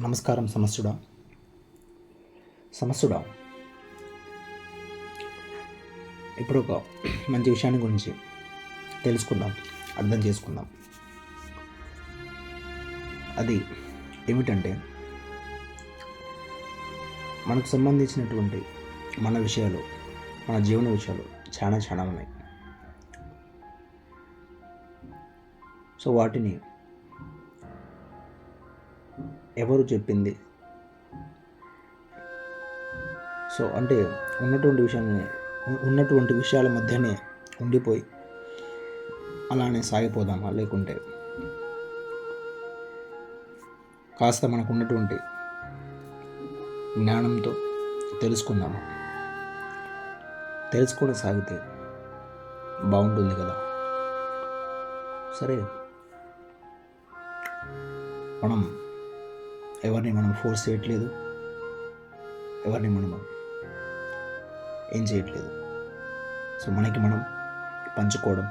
నమస్కారం సమస్యుడా సమస్యుడా ఇప్పుడు ఒక మంచి విషయాన్ని గురించి తెలుసుకుందాం అర్థం చేసుకుందాం. అది ఏమిటంటే మనకు సంబంధించినటువంటి మన విషయాలు మన జీవన విషయాలు చాలా చాలా ఉన్నాయి. సో వాటిని ఎవరు చెప్పింది? సో అంటే ఉన్నటువంటి విషయాన్ని ఉన్నటువంటి విషయాల మధ్యనే ఉండిపోయి అలానే సాగిపోదామా? లేకుంటే కాస్త మనకు ఉన్నటువంటి జ్ఞానంతో తెలుసుకుందామా? తెలుసుకొని సాగితే బాగుంటుంది కదా? సరే. మనం ఎవరిని మనం ఫోర్స్ చేయట్లేదు. ఎవరిని మనం ఏం చేయట్లేదు. సో మనకి మనం పంచుకోవడం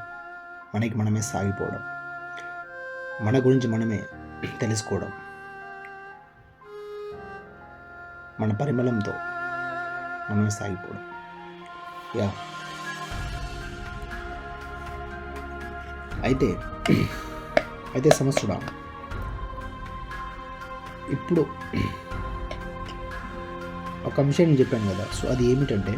మనకి మనమే సాగిపోవడం మన గురించి మనమే తెలుసుకోవడం మన పరిమళంతో మనమే సాగిపోవడం. యా. అయితే అయితే సమస్యడా ఇప్పుడు ఒక అంశం నేను చెప్పాను కదా. సో అది ఏమిటంటే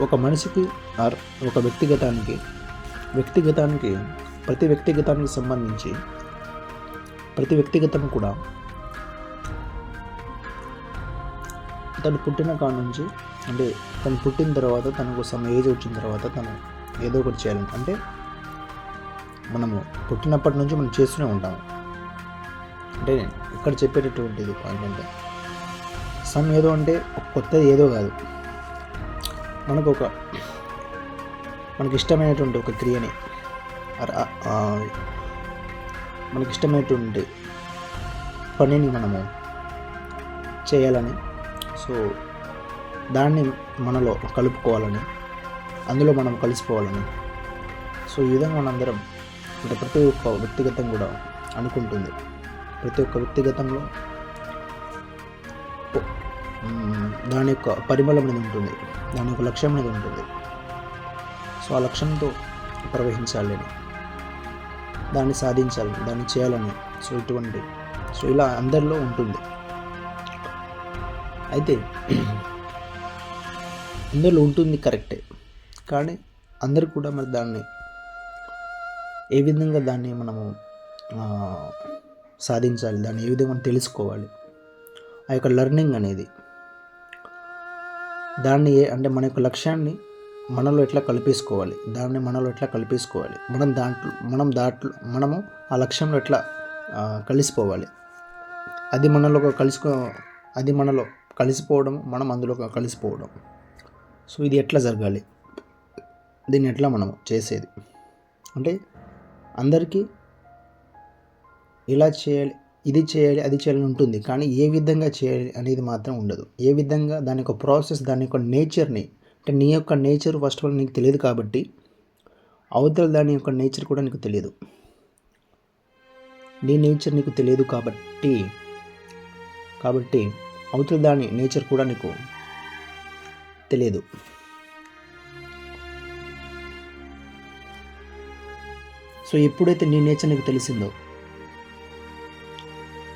ఒక మనిషికి ఆర్ ఒక వ్యక్తిగతానికి వ్యక్తిగతానికి ప్రతి వ్యక్తిగతానికి సంబంధించి ప్రతి వ్యక్తిగతం కూడా తను పుట్టిన కాడ నుంచి అంటే తను పుట్టిన తర్వాత తనకు సమ్ ఏజ్ వచ్చిన తర్వాత తను ఏదో ఒకటి చేయాలి. అంటే మనము పుట్టినప్పటి నుంచి మనం చేస్తూనే ఉంటాము అంటే ఇక్కడ చెప్పేటటువంటిది పాయింట్ అంటే సమ్ ఏదో అంటే ఒక కొత్తది ఏదో కాదు. మనకు ఒక మనకి ఇష్టమైనటువంటి ఒక క్రియని మనకి ఇష్టమైనటువంటి పనిని మనము చేయాలని. సో దాన్ని మనలో కలుపుకోవాలని అందులో మనం కలిసిపోవాలని. సో ఈ విధంగా మనందరం అంటే ప్రతి ఒక్క వ్యక్తిగతం కూడా అనుకుంటుంది. ప్రతి ఒక్క వ్యక్తిగతంలో దాని యొక్క పరిమళం అనేది ఉంటుంది. దాని యొక్క లక్ష్యం అనేది ఉంటుంది. సో ఆ లక్ష్యంతో ప్రవహించాలి అని దాన్ని సాధించాలి దాన్ని చేయాలని సో ఇటువంటి సో ఇలా అందరిలో ఉంటుంది. అయితే అందులో ఉంటుంది కరెక్టే. కానీ అందరు కూడా మరి దాన్ని ఏ విధంగా దాన్ని మనము సాధించాలి దాన్ని ఏ విధంగా తెలుసుకోవాలి ఆ యొక్క లెర్నింగ్ అనేది దాన్ని ఏ అంటే మన యొక్క లక్ష్యాన్ని మనలో ఎట్లా కల్పేసుకోవాలి దాన్ని మనలో ఎట్లా కల్పేసుకోవాలి మనం దాంట్లో మనం దాంట్లో మనము ఆ లక్ష్యంలో ఎట్లా కలిసిపోవాలి. అది మనలో కలుసుకో అది మనలో కలిసిపోవడం మనం అందులో కలిసిపోవడం. సో ఇది ఎట్లా జరగాలి? దీన్ని ఎట్లా మనం చేసేది? అంటే అందరికీ ఇలా చేయాలి ఇది చేయాలి అది చేయాలని ఉంటుంది. కానీ ఏ విధంగా చేయాలి అనేది మాత్రం ఉండదు. ఏ విధంగా దాని యొక్క ప్రాసెస్ దాని యొక్క నేచర్ని అంటే నీ యొక్క నేచర్ ఫస్ట్ ఆఫ్ ఆల్ నీకు తెలియదు కాబట్టి అవతల దాని యొక్క నేచర్ కూడా నీకు తెలియదు. నీ నేచర్ నీకు తెలియదు కాబట్టి కాబట్టి అవతల దాని నేచర్ కూడా నీకు తెలియదు. సో ఎప్పుడైతే నీ నేచర్ నీకు తెలిసిందో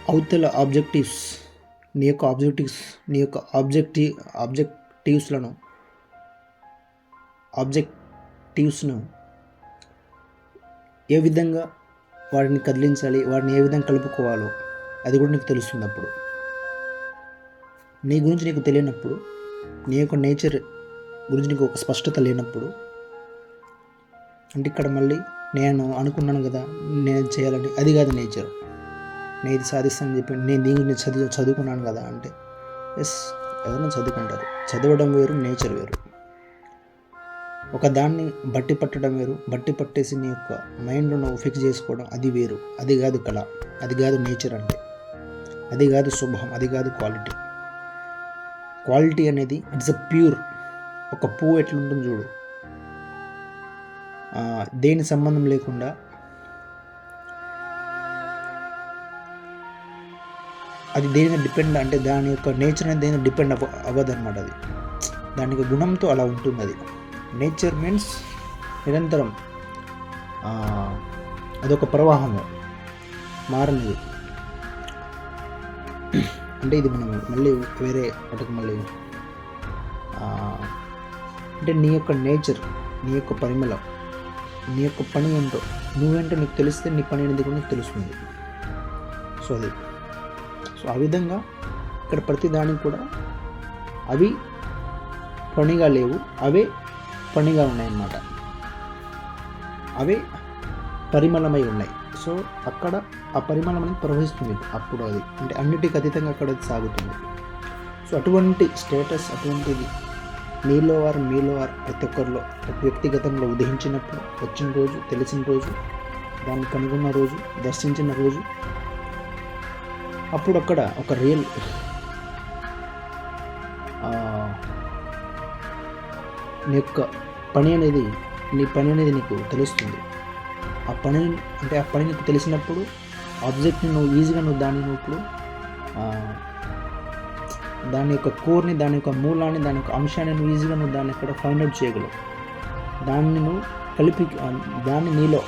అవతల ఆబ్జెక్టివ్స్ నీ యొక్క ఆబ్జెక్టివ్స్ నీ యొక్క ఆబ్జెక్టివ్ ఆబ్జెక్టివ్స్లను ఆబ్జెక్టివ్స్ను ఏ విధంగా వాటిని కదిలించాలి వాటిని ఏ విధంగా కలుపుకోవాలో అది కూడా నీకు తెలుస్తుంది అప్పుడు. నీ గురించి నీకు తెలియనప్పుడు నీ యొక్క నేచర్ గురించి నీకు ఒక స్పష్టత లేనప్పుడు అంటే ఇక్కడ మళ్ళీ నేను అనుకున్నాను కదా నేను చేయాలంటే అది కాదు నేచర్. నేను ఇది సాధిస్తానని చెప్పి నేను దీని గురించి చదివి చదువుకున్నాను కదా అంటే ఎస్ ఎవరైనా చదువుకుంటారు. చదవడం వేరు నేచర్ వేరు. ఒక దాన్ని బట్టి పట్టడం వేరు బట్టి పట్టేసి నీ యొక్క మైండ్లో నువ్వు ఫిక్స్ చేసుకోవడం అది వేరు. అది కాదు కళ అది కాదు నేచర్ అంటే. అది కాదు శుభం అది కాదు క్వాలిటీ. క్వాలిటీ అనేది ఇట్స్ అ ప్యూర్. ఒక పువ్వు ఎట్లుంటుంది చూడు. దేని సంబంధం లేకుండా. అది దేని మీద డిపెండ్ అంటే దాని యొక్క నేచర్ అనేది దేని డిపెండ్ అవ్వ అవ్వదు అనమాట అది. దాని యొక్క గుణంతో అలా ఉంటుంది అది. నేచర్ మీన్స్ నిరంతరం అదొక ప్రవాహము. మారినది. అంటే ఇది మనం మళ్ళీ వేరే వాటికి మళ్ళీ అంటే నీ యొక్క నేచర్ నీ యొక్క పరిమళం నీ యొక్క పని ఏంటో నువ్వేంటో నీకు తెలిస్తే నీ పని అనేది కూడా నీకు తెలుస్తుంది. సో అది. సో ఆ విధంగా ఇక్కడ ప్రతి దానికి కూడా అవి పనిగా లేవు అవే పనిగా ఉన్నాయన్నమాట. అవే పరిమళమై ఉన్నాయి. సో అక్కడ ఆ పరిమళం అనేది ప్రవహిస్తుంది. అప్పుడు అది. అంటే అన్నిటికీ అతీతంగా అక్కడ అది సాగుతుంది. సో అటువంటి స్టేటస్ అటువంటిది మీలో వారు మీలో వారు ప్రతి ఒక్కరిలో ప్రతి వ్యక్తిగతంలో ఉదయించినప్పుడు వచ్చిన రోజు తెలిసిన రోజు దాన్ని కనుగొన్న రోజు దర్శించిన రోజు అప్పుడు అక్కడ ఒక రియల్ నీ యొక్క పని అనేది నీ పని అనేది నీకు తెలుస్తుంది. ఆ పని అంటే ఆ పని నీకు తెలిసినప్పుడు ఆబ్జెక్ట్ని నువ్వు ఈజీగా నువ్వు దాన్ని నువ్వు ఇప్పుడు దాని యొక్క కోర్ని దాని యొక్క మూలాన్ని దాని యొక్క అంశాన్ని నువ్వు ఈజీగా నువ్వు దాన్ని ఎక్కడ ఫైండ్ అవుట్ చేయగలవు. దాన్ని నువ్వు కలిపి దాన్ని నీలో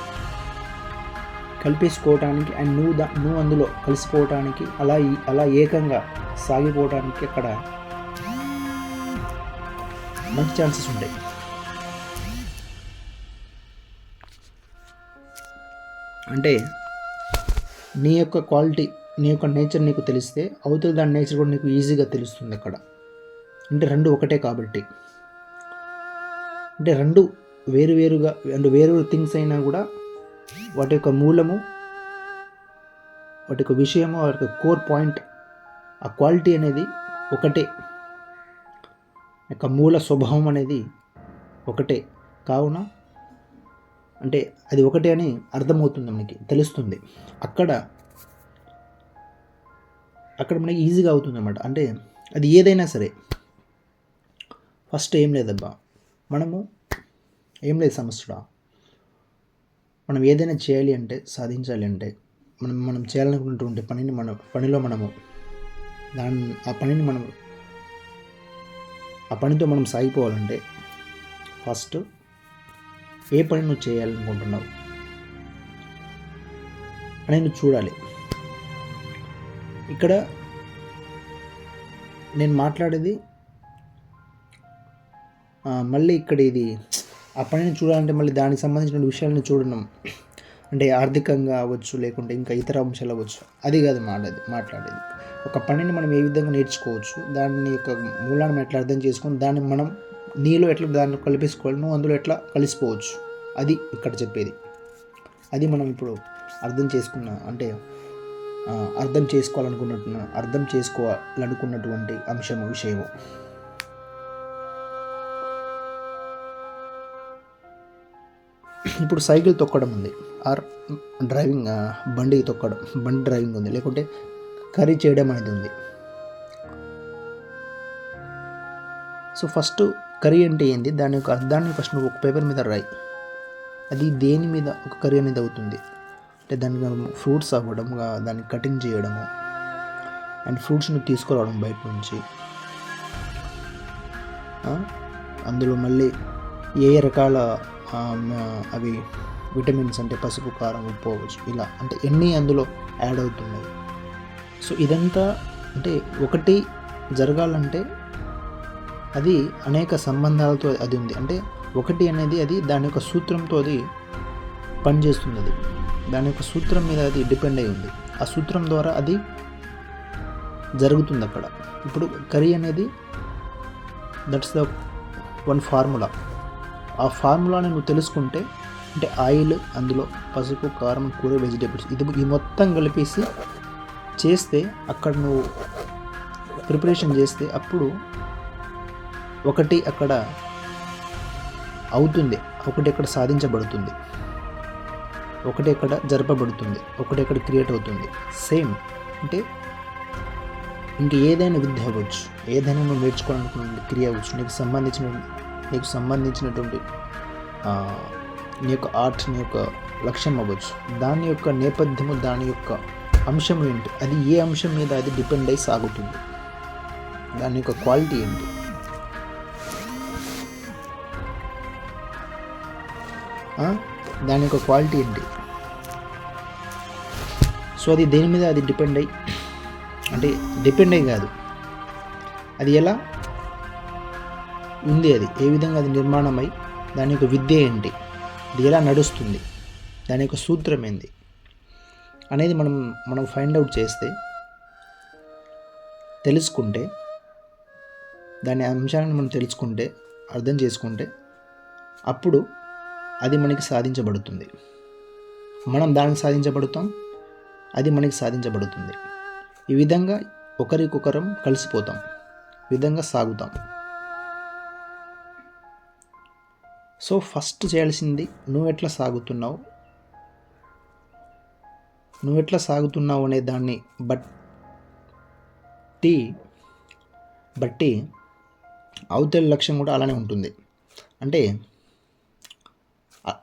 కలిపేసుకోవటానికి అండ్ నువ్వు దా నువ్వు అందులో కలిసిపోవటానికి అలా అలా ఏకంగా సాగిపోవటానికి అక్కడ మంచి ఛాన్సెస్ ఉంటాయి. అంటే నీ యొక్క క్వాలిటీ నీ యొక్క నేచర్ నీకు తెలిస్తే అవతల దాని నేచర్ కూడా నీకు ఈజీగా తెలుస్తుంది అక్కడ. అంటే రెండు ఒకటే కాబట్టి. అంటే రెండు వేరు వేరుగా రెండు వేరు వేరు థింగ్స్ అయినా కూడా వాటి యొక్క మూలము వాటి యొక్క విషయము వాటి యొక్క కోర్ పాయింట్ ఆ క్వాలిటీ అనేది ఒకటే. యొక్క మూల స్వభావం అనేది ఒకటే. కావున అంటే అది ఒకటే అని అర్థమవుతుంది మనకి తెలుస్తుంది. అక్కడ అక్కడ మనకి ఈజీగా అవుతుంది అనమాట అంటే అది ఏదైనా సరే. ఫస్ట్ ఏం లేదబ్బా. మనము ఏం లేదు సమస్యడా? మనం ఏదైనా చేయాలి అంటే సాధించాలి అంటే మనం మనం చేయాలనుకున్నటువంటి పనిని మన పనిలో మనము దాని ఆ పనిని మనం ఆ పనితో మనం సాగిపోవాలంటే ఫస్ట్ ఏ పని నువ్వు చేయాలనుకుంటున్నావు? అని నువ్వు చూడాలి. ఇక్కడ నేను మాట్లాడేది మళ్ళీ ఇక్కడ ఇది ఆ పనిని చూడాలంటే మళ్ళీ దానికి సంబంధించిన విషయాలను చూడడం. అంటే ఆర్థికంగా అవ్వచ్చు లేకుంటే ఇంకా ఇతర అంశాలు అవ్వచ్చు. అది కాదు మాట్లాడేది మాట్లాడేది. ఒక పనిని మనం ఏ విధంగా నేర్చుకోవచ్చు దాన్ని యొక్క మూలాన్ని ఎట్లా అర్థం చేసుకొని దాన్ని మనం నీలో ఎట్లా దాన్ని కలిపేసుకోవాలి నువ్వు అందులో ఎట్లా కలిసిపోవచ్చు? అది ఇక్కడ చెప్పేది. అది మనం ఇప్పుడు అర్థం చేసుకున్న అంటే అర్థం చేసుకోవాలనుకున్నట్టు అర్థం చేసుకోవాలనుకున్నటువంటి అంశము విషయము. ఇప్పుడు సైకిల్ తొక్కడం ఉంది. ఆర్ డ్రైవింగ్ బండి తొక్కడం బండి డ్రైవింగ్ ఉంది. లేకుంటే కర్రీ చేయడం అనేది ఉంది. సో ఫస్ట్ కర్రీ అంటే ఏంది? దాని యొక్క అర్థాన్ని ఫస్ట్ నువ్వు ఒక పేపర్ మీద రాయి. అది దేని మీద ఒక కర్రీ అనేది అవుతుంది? అంటే దానికి ఫ్రూట్స్ అవ్వడం దాన్ని కటింగ్ చేయడము. అండ్ ఫ్రూట్స్ని తీసుకురావడం బయట నుంచి. అందులో మళ్ళీ ఏ ఏ రకాల అవి విటమిన్స్ అంటే పసుపు కారం ఉప్పు అవ్వచ్చు ఇలా అంటే ఎన్ని అందులో యాడ్ అవుతున్నాయి? సో ఇదంతా అంటే ఒకటి జరగాలంటే అది అనేక సంబంధాలతో అది ఉంది. అంటే ఒకటి అనేది అది దాని యొక్క సూత్రంతో అది పనిచేస్తుంది అది దాని యొక్క సూత్రం మీద అది డిపెండ్ అయి ఉంది. ఆ సూత్రం ద్వారా అది జరుగుతుంది అక్కడ. ఇప్పుడు కర్రీ అనేది దట్స్ ద వన్ ఫార్ములా. ఆ ఫార్ములాని నువ్వు తెలుసుకుంటే అంటే ఆయిల్ అందులో పసుపు కారం కూర వెజిటేబుల్స్ ఇది ఈ మొత్తం కలిపేసి చేస్తే అక్కడ నువ్వు ప్రిపరేషన్ చేస్తే అప్పుడు ఒకటి అక్కడ అవుతుంది ఒకటి అక్కడ సాధించబడుతుంది ఒకటి అక్కడ జరపబడుతుంది ఒకటి అక్కడ క్రియేట్ అవుతుంది. సేమ్ అంటే ఇంక ఏదైనా విద్య అవ్వచ్చు ఏదైనా నువ్వు నేర్చుకోవాలనుకున్న క్రియ అవ్వచ్చు నీకు సంబంధించిన నీకు సంబంధించినటువంటి నీ యొక్క ఆర్ట్ నీ యొక్క లక్ష్యం అవ్వచ్చు. దాని యొక్క నేపథ్యము దాని యొక్క అంశం ఏంటి? అది ఏ అంశం మీద అది డిపెండ్ అయి సాగుతుంది? దాని యొక్క క్వాలిటీ ఏంటి? దాని యొక్క క్వాలిటీ ఏంటి? సో అది దేని మీద అది డిపెండ్ అయ్యి అంటే డిపెండ్ అయ్యి కాదు. అది ఎలా? ఉంది అది. ఏ విధంగా అది నిర్మాణం అయి దాని యొక్క విద్య ఏంటి? అది ఎలా నడుస్తుంది? దాని యొక్క సూత్రం ఏంది? అనేది మనం మనం ఫైండ్ అవుట్ చేస్తే తెలుసుకుంటే దాని అంశాలను మనం తెలుసుకుంటే అర్థం చేసుకుంటే అప్పుడు అది మనకి సాధించబడుతుంది. మనం దానికి సాధించబడుతాం అది మనకి సాధించబడుతుంది. ఈ విధంగా ఒకరికొకరం కలిసిపోతాం ఈ విధంగా సాగుతాం. సో ఫస్ట్ చేయాల్సింది నువ్వు ఎట్లా సాగుతున్నావు? నువ్వు ఎట్లా సాగుతున్నావు అనే దాన్ని బట్టి బట్టి అవతల లక్ష్యం కూడా అలానే ఉంటుంది. అంటే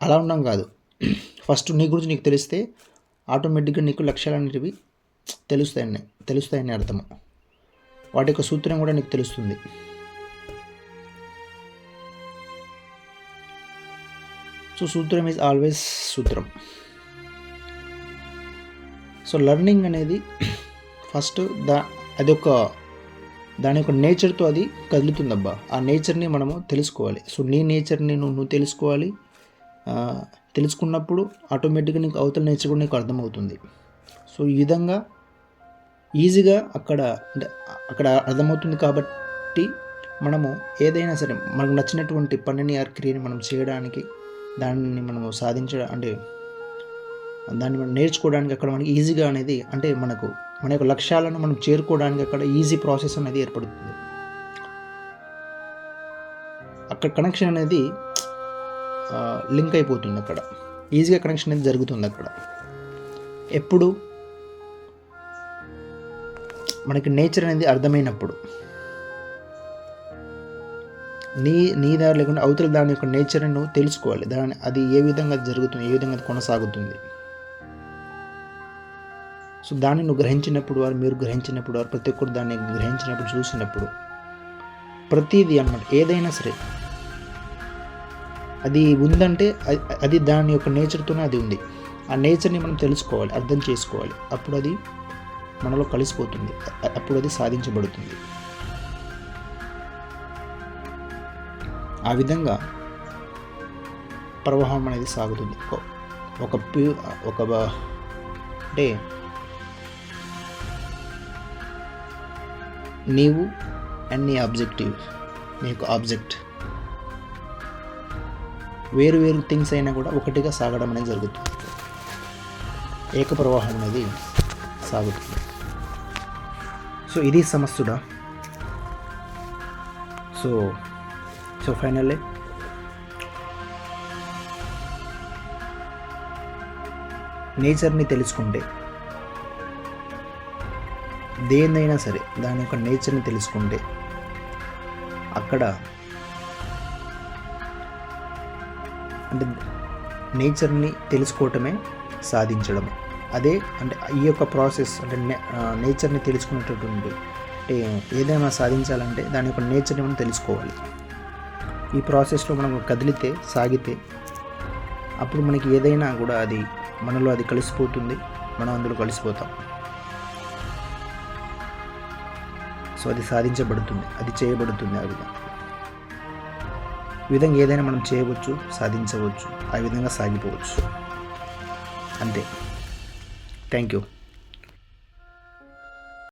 అలా ఉండడం కాదు. ఫస్ట్ నీ గురించి నీకు తెలిస్తే ఆటోమేటిక్గా నీకు లక్ష్యాలు అనేటివి తెలుస్తాయని తెలుస్తాయని అర్థం. వాటి యొక్క సూత్రం కూడా నీకు తెలుస్తుంది. సో సూత్రం ఈజ్ ఆల్వేస్ సూత్రం. సో లర్నింగ్ అనేది ఫస్ట్ దా అది ఒక దాని యొక్క నేచర్తో అది కదులుతుందబ్బా. ఆ నేచర్ని మనము తెలుసుకోవాలి. సో నీ నేచర్ని నువ్వు నువ్వు తెలుసుకోవాలి. తెలుసుకున్నప్పుడు ఆటోమేటిక్గా నీకు అవతల నేచర్ కూడా నీకు అర్థమవుతుంది. సో ఈ విధంగా ఈజీగా అక్కడ అంటే అక్కడ అర్థమవుతుంది కాబట్టి మనము ఏదైనా సరే మనకు నచ్చినటువంటి పనిని ఆ క్రియని మనం చేయడానికి దాన్ని మనము సాధించడం అంటే దాన్ని మనం నేర్చుకోవడానికి అక్కడ మనకి ఈజీగా అనేది అంటే మనకు మన యొక్క లక్ష్యాలను మనం చేరుకోవడానికి అక్కడ ఈజీ ప్రాసెస్ అనేది ఏర్పడుతుంది. అక్కడ కనెక్షన్ అనేది లింక్ అయిపోతుంది అక్కడ. ఈజీగా కనెక్షన్ అనేది జరుగుతుంది అక్కడ. ఎప్పుడు? మనకి నేచర్ అనేది అర్థమైనప్పుడు. నీ నీ దారి లేకుండా అవతల దాని యొక్క నేచర్ని నువ్వు తెలుసుకోవాలి. దాని అది ఏ విధంగా జరుగుతుంది ఏ విధంగా కొనసాగుతుంది. సో దాన్ని నువ్వు గ్రహించినప్పుడు వారు మీరు గ్రహించినప్పుడు వారు ప్రతి ఒక్కరు దాన్ని గ్రహించినప్పుడు చూసినప్పుడు ప్రతిదీ అన్నమాట. ఏదైనా సరే అది ఉందంటే అది దాని యొక్క నేచర్తోనే అది ఉంది. ఆ నేచర్ని మనం తెలుసుకోవాలి అర్థం చేసుకోవాలి. అప్పుడు అది మనలో కలిసిపోతుంది. అప్పుడు అది సాధించబడుతుంది. ఆ విధంగా ప్రవాహం అనేది సాగుతుంది. ఒక- ప్యూ ఒక అంటే నీవు అండ్ నీ ఆబ్జెక్టివ్ నీ యొక్క ఆబ్జెక్ట్. వేరు వేరు థింగ్స్ అయినా కూడా ఒకటిగా సాగడం అనేది జరుగుతుంది. ఏక ప్రవాహం అనేది సాగుతుంది. సో ఇది సమస్యడా? సో సో ఫైనల్లీ నేచర్ని తెలుసుకుంటే దేన్నైనా సరే దాని యొక్క నేచర్ని తెలుసుకుంటే అక్కడ అంటే నేచర్ని తెలుసుకోవటమే సాధించడం. అదే అంటే ఈ యొక్క ప్రాసెస్ అంటే నే- నేచర్ని తెలుసుకునేటటువంటి అంటే ఏదైనా సాధించాలంటే దాని యొక్క నేచర్ని మనం తెలుసుకోవాలి. ఈ ప్రాసెస్లో మనం కదిలితే సాగితే అప్పుడు మనకి ఏదైనా కూడా అది మనలో అది కలిసిపోతుంది మనం అందులో కలిసిపోతాం. సో అది సాధించబడుతుంది అది చేయబడుతుంది ఆ విధంగా. ఈ విధంగా ఏదైనా మనం చేయవచ్చు సాధించవచ్చు ఆ విధంగా సాగిపోవచ్చు. అంతే. Thank you